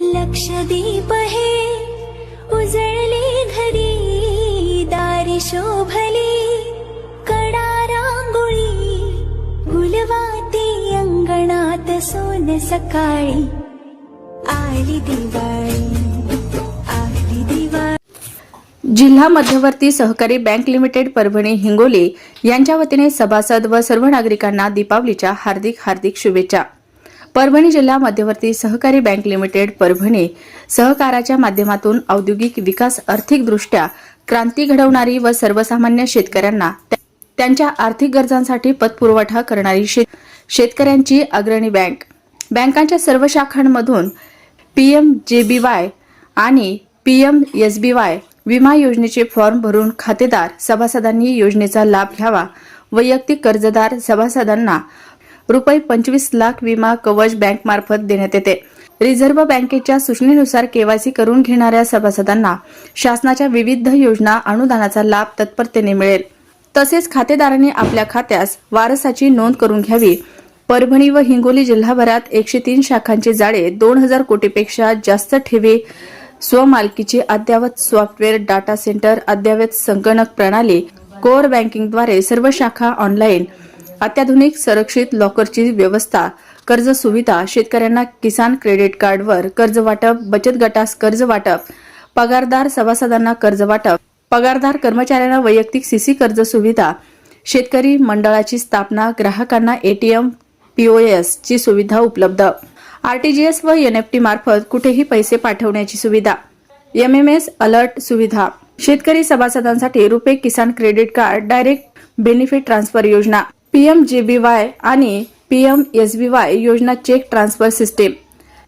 लक्षदीप हे उजळले घरी दारी शोभले कडा रांगोळी गुलवाती अंगणात सोन सकाळी. आली दिवाळी आली दिवाळी. जिल्हा मध्यवर्ती सहकारी बँक लिमिटेड परभणी हिंगोली यांच्या वतीने सभासद व सर्व नागरिकांना दीपावलीच्या हार्दिक हार्दिक शुभेच्छा. परभणी जिल्हा मध्यवर्ती सहकारी बँक लिमिटेड परभणी सहकाराच्या माध्यमातून औद्योगिक विकास आर्थिकदृष्ट्या क्रांती घडवणारी व सर्वसामान्य शेतकऱ्यांना त्या- त्यांच्या आर्थिक गरजांसाठी पतपुरवठा करणारी शेतकऱ्यांची अग्रणी बँक. बँकांच्या सर्व शाखांमधून पीएम जेबीवाय आणि पीएम एसबीवाय विमा योजनेचे फॉर्म भरून खातेदार सभासदांनी योजनेचा लाभ घ्यावा. वैयक्तिक कर्जदार सभासदांना रुपये पंचवीस लाख विमा कवच बँकमार्फत देण्यात येते. रिझर्व्ह बँकेच्या सूचनेनुसार केवायसी करून घेणाऱ्या सभासदांना शासनाच्या विविध योजना अनुदानाचा लाभ तत्परतेने मिळेल. तसेच खातेदारांनी आपल्या खात्यास वारसाची नोंद करून घ्यावी. परभणी व हिंगोली जिल्हाभरात एकशे तीन शाखांचे जाळे दोन हजार कोटीपेक्षा जास्त ठेवी स्वमालकीची अद्ययावत सॉफ्टवेअर डाटा सेंटर अद्ययावत संगणक प्रणाली कोअर बँकिंगद्वारे सर्व शाखा ऑनलाईन अत्याधुनिक संरक्षित लॉकरची व्यवस्था कर्ज सुविधा शेतकऱ्यांना किसान क्रेडिट कार्डवर कर्ज वाटप बचत गटास कर्ज वाटप पगारदार सभासदांना कर्ज वाटप पगारदार कर्मचाऱ्यांना वैयक्तिक सीसी कर्ज सुविधा शेतकरी मंडळाची स्थापना ग्राहकांना एटीएम पीओएस ची सुविधा उपलब्ध. आरटीजीएस व एनएफटी मार्फत कुठेही पैसे पाठवण्याची सुविधा. एमएमएस अलर्ट सुविधा. शेतकरी सभासदांसाठी RuPay Kisan credit card direct benefit transfer योजना. पीएमजेबीवाय आणि पीएम वाय योजना चेक ट्रान्सफर सिस्टीम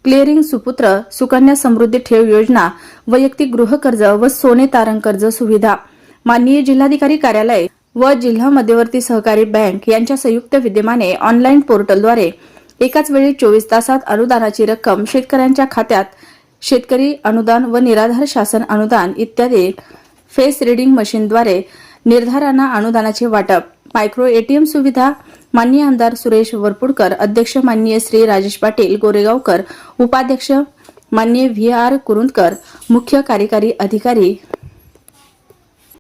क्लिअरिंग सुपुत्र सुकन्या समृद्धी ठेव योजना वैयक्तिक गृहकर्ज व सोने तारण कर्ज सुविधा. माननीय जिल्हाधिकारी कार्यालय व जिल्हा मध्यवर्ती सहकारी बँक यांच्या संयुक्त विद्यमाने ऑनलाईन पोर्टलद्वारे एकाच वेळी चोवीस तासात अनुदानाची रक्कम शेतकऱ्यांच्या खात्यात शेतकरी अनुदान व निराधार शासन अनुदान इत्यादी फेस रिडिंग मशीनद्वारे निर्धारांना अनुदानाचे वाटप. मायक्रो एटीएम सुविधा माननीय आमदार सुरेश वरपुडकर अध्यक्ष माननीय श्री राजेश पाटील गोरेगावकर उपाध्यक्ष माननीय व्ही आर कुरुंदकर मुख्य कार्यकारी अधिकारी